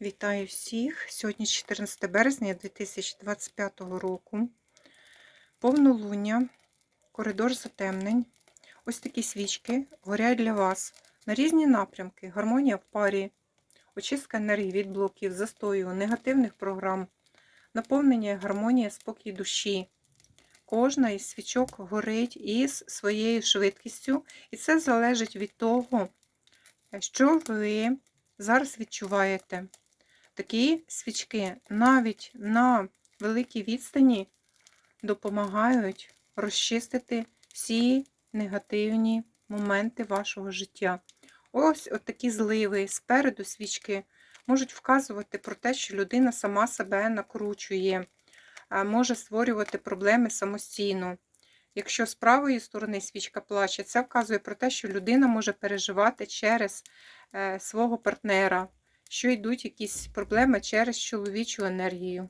Вітаю всіх! Сьогодні 14 березня 2025 року. Повнолуння, коридор затемнень. Ось такі свічки горять для вас на різні напрямки. Гармонія в парі, очистка енергії від блоків, застою, негативних програм, наповнення, гармонія, спокій душі. Кожна із свічок горить із своєю швидкістю, і це залежить від того, що ви зараз відчуваєте. Такі свічки навіть на великій відстані допомагають розчистити всі негативні моменти вашого життя. Ось такі зливи спереду свічки можуть вказувати про те, що людина сама себе накручує, може створювати проблеми самостійно. Якщо з правої сторони свічка плаче, це вказує про те, що людина може переживати через е, свого партнера, що йдуть якісь проблеми через чоловічу енергію.